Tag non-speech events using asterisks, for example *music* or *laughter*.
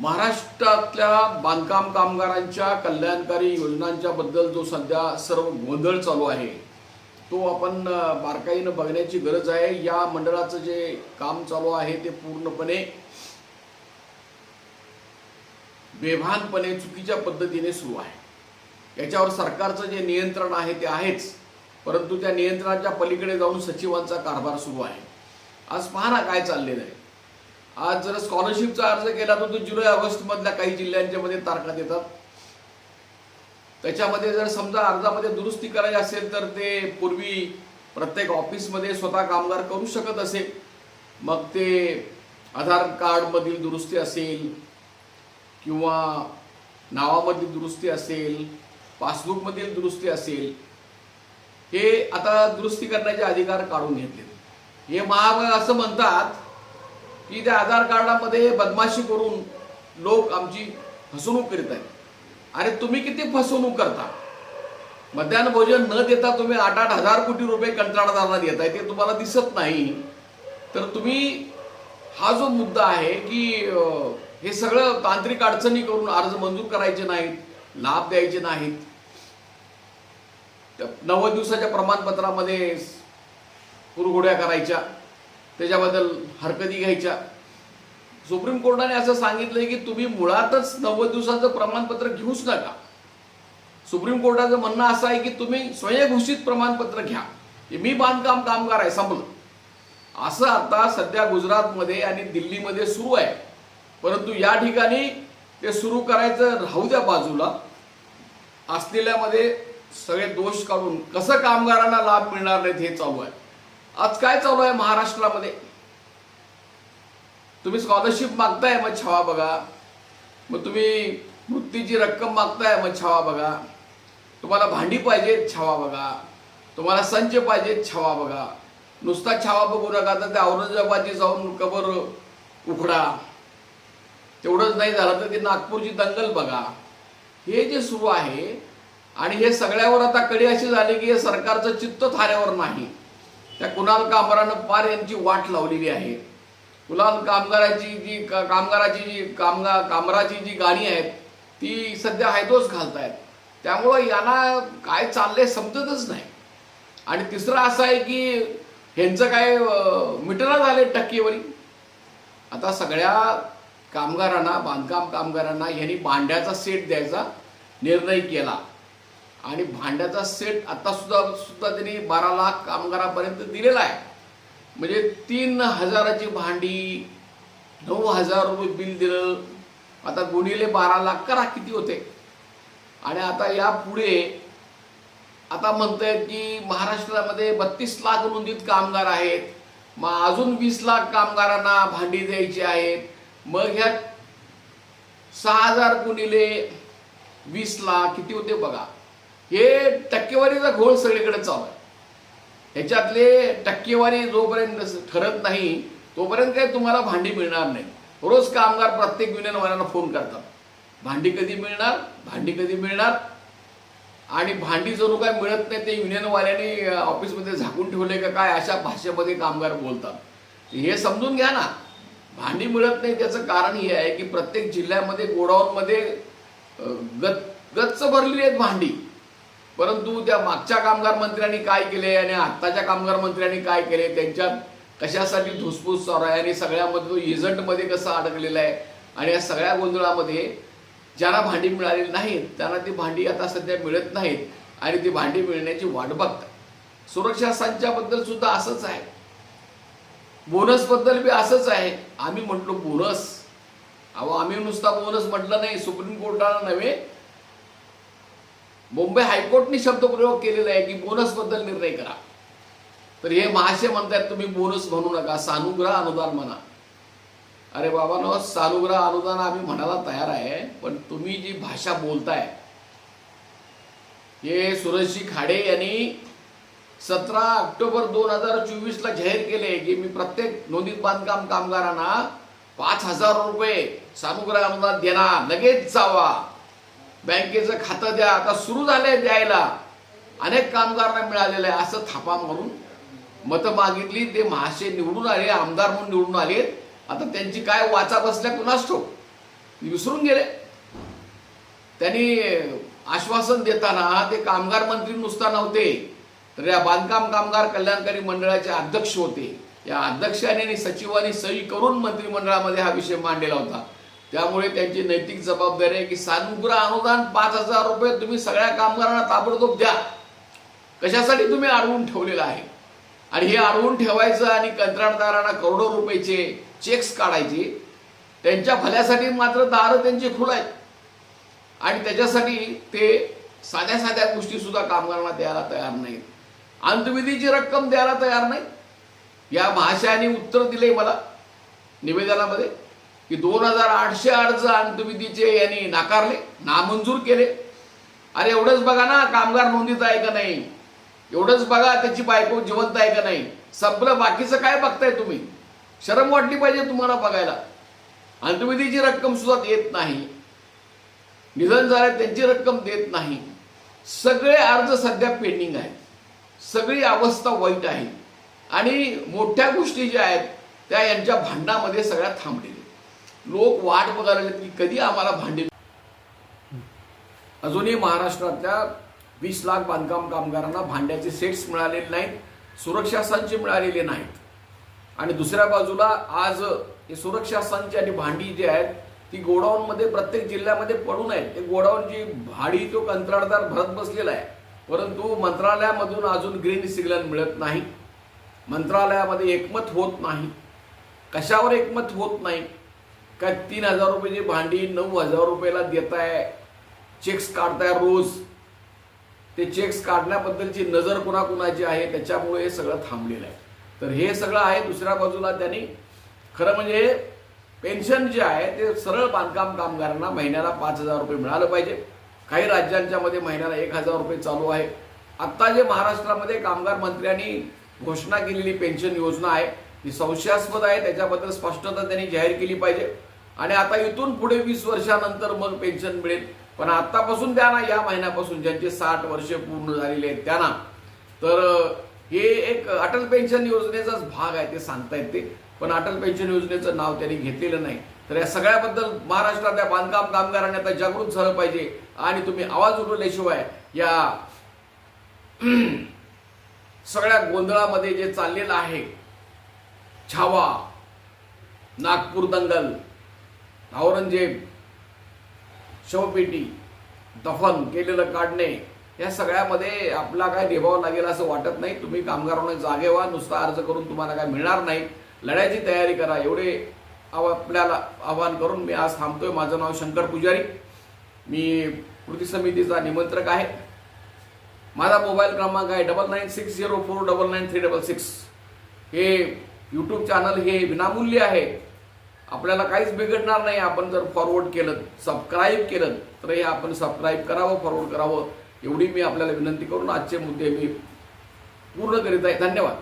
महाराष्ट्रातल्या बांधकाम कामगारांच्या कल्याणकारी योजनांच्या बद्दल जो सध्या सर्व गोंधळ चालू आहे तो आपण बारकाईनं बघण्याची गरज आहे. या मंडळाचं जे काम चालू आहे ते पूर्णपणे बेभानपणे चुकीच्या पद्धतीने सुरू आहे. याच्यावर सरकारचं जे नियंत्रण आहे ते आहेच परंतु त्या नियंत्रणाच्या पलीकडे जाऊन सचिवांचा कारभार सुरू आहे. आज पहा ना काय चाललेलं आहे. आज जर स्कॉलरशिपचा अर्ज केला तर तो जुलै ऑगस्ट मधल्या काही जिल्ह्यांच्या मध्ये तारखा देतात. त्याच्यामध्ये जर समजा अर्जामध्ये दुरुस्ती करायची असेल तर ते पूर्वी प्रत्येक ऑफिसमध्ये स्वतः कामगार करू शकत असेल. मग ते आधार कार्डमधील दुरुस्ती असेल किंवा नावामधील दुरुस्ती असेल पासबुकमधील दुरुस्ती असेल हे आता दुरुस्ती करण्याचे अधिकार काढून घेतले हे महाग असं म्हणतात की त्या आधार कार्डामध्ये बदमाशी करून लोक आमची फसवणूक करीत आहेत. अरे तुम्ही किती फसवणूक करता? मध्यान्ह भोजन न देता तुम्ही आठ आठ हजार कोटी रुपये कंत्राटदारांना आहे ते तुम्हाला दिसत नाही. तर तुम्ही हा जो मुद्दा आहे की हे सगळं तांत्रिक अडचणी करून अर्ज मंजूर करायचे नाहीत लाभ द्यायचे नाहीत. त्या नव्वद दिवसाच्या प्रमाणपत्रामध्ये कुरघोड्या करायच्या. त्याच्याबद्दल हरकती घ्यायच्या. सुप्रीम कोर्टाने असं सांगितलंय की तुम्ही मुळातच नव्वद दिवसाचं प्रमाणपत्र घेऊच नका. सुप्रीम कोर्टाचं म्हणणं असं आहे की तुम्ही स्वयंघोषित प्रमाणपत्र घ्या. की मी बांधकाम कामगार आहे संपलं. असं आता सध्या गुजरातमध्ये आणि दिल्लीमध्ये सुरू आहे. परंतु या ठिकाणी ते सुरू करायचं राहू द्या बाजूला. असलेल्यामध्ये सगळे दोष काढून कसं कामगारांना लाभ मिळणार नाहीत हे चालू आहे. आज काय चालू आहे महाराष्ट्रामध्ये? तुम्ही स्कॉलरशिप मागताय मग छावा बघा. मग तुम्ही वृत्तीची रक्कम मागताय मग छावा बघा. तुम्हाला भांडी पाहिजे छावा बघा. तुम्हाला संच पाहिजे छावा बघा. नुसता छावा बघू नका तर त्या औरंगाबादची जाऊन कबर उघडा. तेवढंच नाही झालं तर ती नागपूरची दंगल बघा. हे जे सुरू आहे आणि हे सगळ्यावर आता कडी अशी झाली की हे सरकारचं चित्त थाऱ्यावर नाही. त्या कुणाल कामगारानं पार यांची वाट लावलेली आहे. कुणाल कामगाराची जी का- कामगाराची जी कामगा कामगाराची जी गाणी आहेत ती सध्या हायदोच घालत आहेत त्यामुळं यांना काय चाललंय समजतच नाही. आणि तिसरं असं आहे की ह्यांचं काय अं, मिटना झाले टक्केवारी. आता सगळ्या कामगारांना बांधकाम कामगारांना ह्यांनी भांड्याचा सेट द्यायचा निर्णय केला. आणि भांड्याचा सेट आता सुद्धा सुद्धा त्यांनी बारा लाख कामगारापर्यंत दिलेला आहे. म्हणजे तीन हजाराची भांडी नऊ हजार रुपये बिल दिलं. आता गुणिले बारा लाख करा किती होते? आणि आता या पुढे आता म्हणतायत की महाराष्ट्रामध्ये बत्तीस लाख नोंदीत कामगार आहेत. मग अजून वीस लाख कामगारांना भांडी द्यायची आहेत. मग ह्या सहा हजार गुणिले वीस लाख किती होते बघा? हे टक्केवारीचा घोळ सगळीकडे चालू आहे. ह्याच्यातले टक्केवारी जोपर्यंत ठरत नाही तोपर्यंत काही तुम्हाला भांडी मिळणार नाही. रोज कामगार प्रत्येक युनियनवाल्यांना फोन करतात. भांडी कधी मिळणार? भांडी कधी मिळणार? आणि भांडी जणू काय मिळत नाही ते युनियनवाल्यांनी ऑफिसमध्ये झाकून ठेवले का काय अशा भाषेमध्ये कामगार बोलतात. हे समजून घ्या ना. भांडी मिळत नाही त्याचं कारण हे आहे की प्रत्येक जिल्ह्यामध्ये गोडाऊनमध्ये अं, गच गच्च भरलेली आहेत भांडी. परंतु त्या मागच्या कामगार मंत्र्यांनी काय केले आणि आत्ताच्या कामगार मंत्र्यांनी काय केले त्यांच्यात कशासाठी धुसफूस चालू आहे आणि सगळ्यामध्ये तो एजंटमध्ये कसं अडकलेला आहे आणि या सगळ्या गोंधळामध्ये ज्यांना भांडी मिळालेली नाहीत त्यांना ती भांडी आता सध्या मिळत नाहीत आणि ती भांडी मिळण्याची वाट बघतात. सुरक्षा संचाबद्दल सुद्धा असंच आहे. बोनसबद्दल बी असंच आहे. आम्ही म्हटलो बोनस. अहो आम्ही नुसता बोनस म्हटलं नाही सुप्रीम कोर्टाला नव्हे मुंबई हायकोर्टने शब्दप्रयोग केलेला आहे की बोनसबद्दल निर्णय करा. तर हे महाशय म्हणतायत तुम्ही बोनस म्हणू नका सानुग्रह अनुदान म्हणा. अरे बाबा नो सानुग्रह अनुदान आम्ही म्हणायला तयार आहे पण तुम्ही जी भाषा बोलताय हे सुरजशी खाडे यांनी सतरा ऑक्टोबर दोन हजार चोवीसला जाहीर केले की मी प्रत्येक नोंदीत बांधकाम कामगारांना पाच हजार रुपये सानुग्रह अनुदान देणार. लगेच जावा. बँकेचं खातं द्या. आता सुरू झालंय द्यायला. अनेक कामगारांना मिळालेलं आहे. असं थापा मारून मतं मागितली. ते महाशय निवडून आले आमदार म्हणून निवडून आले. आता त्यांची काय वाचा बसल्या कुणास ठोक विसरून गेले. त्यांनी आश्वासन देताना ते कामगार मंत्री नुसता नव्हते तर या बांधकाम कामगार कल्याणकारी मंडळाचे अध्यक्ष होते. या अध्यक्षाने आणि सचिवांनी सही करून मंत्रिमंडळामध्ये हा विषय मांडलेला होता. त्यामुळे त्यांची नैतिक जबाबदारी आहे की सानुग्रह अनुदान पाच हजार रुपये तुम्ही सगळ्या कामगारांना ताबडतोब द्या. कशासाठी तुम्ही अडवून ठेवलेलं आहे? आणि हे अडवून ठेवायचं आणि कंत्राटदारांना करोडो रुपयाचे चेक्स काढायचे त्यांच्या भल्यासाठी मात्र दारं त्यांची खुलायत आणि त्याच्यासाठी ते साध्या साध्या गोष्टी सुद्धा कामगारांना द्यायला तयार नाहीत. अंतविधीची रक्कम द्यायला तयार नाही या महाशयाने उत्तर दिले मला निवेदनामध्ये. की दोन हजार आठशे अर्ज अंतविधीचे यांनी नाकारले नामंजूर केले. अरे एवढंच बघा ना कामगार नोंदीचा आहे का नाही? एवढंच बघा त्याची बायको जिवंत आहे का नाही? सगळं बाकीचं काय बघताय तुम्ही? शरम वाटली पाहिजे तुम्हाला बघायला. अंतविधीची रक्कम सुद्धा देत नाही. निधन झाले त्यांची रक्कम देत नाही. सगळे अर्ज सध्या पेंडिंग आहेत. सगळी अवस्था वाईट आहे. आणि मोठ्या गोष्टी ज्या आहेत त्या यांच्या भांडणामध्ये सगळ्या थांबले लोक वाट बघायला लागलेत की कधी आम्हाला भांडे अजूनही महाराष्ट्रातल्या वीस लाख बांधकाम कामगारांना भांड्याचे सेट्स मिळालेले नाहीत सुरक्षा संच मिळालेले नाहीत. आणि दुसऱ्या बाजूला आज हे सुरक्षा संच आणि भांडी जी आहेत ती गोडाऊनमध्ये प्रत्येक जिल्ह्यामध्ये पडून आहेत. ते गोडाऊनची भाडी तो कंत्राटदार भरत बसलेला आहे. परंतु मंत्रालयामधून अजून ग्रीन सिग्नल मिळत नाही. मंत्रालयामध्ये एकमत होत नाही. कशावर एकमत होत नाही? का तीन हजार रुपयाची भांडी नऊ हजार रुपयाला देताय? चेक्स काढताय रोज. ते चेक्स काढण्याबद्दलची नजर कुणाकुणाची आहे? त्याच्यामुळे हे सगळं थांबलेलं आहे. तर हे सगळं आहे दुसऱ्या बाजूला त्यांनी खरं म्हणजे पेन्शन जे आहे ते सरळ बांधकाम कामगारांना महिन्याला पाच हजार रुपये मिळालं पाहिजे. काही राज्यांच्या मध्ये महिन्याला एक हजार रुपये चालू आहे. आत्ता जे महाराष्ट्रामध्ये कामगार मंत्र्यांनी घोषणा केलेली पेन्शन योजना आहे ही संशयास्पद आहे त्याच्याबद्दल स्पष्टता त्यांनी जाहीर केली पाहिजे. आणि आता इथून पुढे वीस वर्षानंतर मग पेन्शन मिळेल. पण आत्तापासून द्या ना या महिन्यापासून ज्यांचे साठ वर्ष पूर्ण झालेले आहेत त्यांना. तर हे एक अटल पेन्शन योजनेचाच भाग आहे ते सांगतायत ते. पण अटल पेन्शन योजनेचं नाव त्यांनी घेतलेलं नाही. तर या सगळ्याबद्दल महाराष्ट्रातल्या बांधकाम कामगारांनी आता जागृत झालं पाहिजे. आणि तुम्ही आवाज उठवल्याशिवाय या *clears throat* सगळ्या गोंधळामध्ये जे चाललेलं आहे छावा नागपूर दंगल औरंगजेब शवपेटी दफन केलेलं काढणे या सगळ्यामध्ये आपला काय निभाव लागेल असं वाटत नाही. तुम्ही कामगारांना जागे व्हा नुसता अर्ज करून तुम्हाला काय मिळणार नाही. लढायची तयारी करा. एवढे आव- आपल्याला आवाहन करून मी आज थांबतोय. माझं नाव शंकर पुजारी. मी कृती समितीचा निमंत्रक आहे. माझा मोबाईल क्रमांक आहे double nine six zero four double nine three double six. हे यूट्यूब चॅनल हे विनामूल्य आहे. आपल्याला काहीच बिघडणार नाही. आपण जर फॉरवर्ड केलं सबस्क्राईब केलं तर हे आपण सबस्क्राईब करावं फॉरवर्ड करावं एवढी मी आपल्याला विनंती करून आजचे मुद्दे मी पूर्ण करीत आहे. धन्यवाद.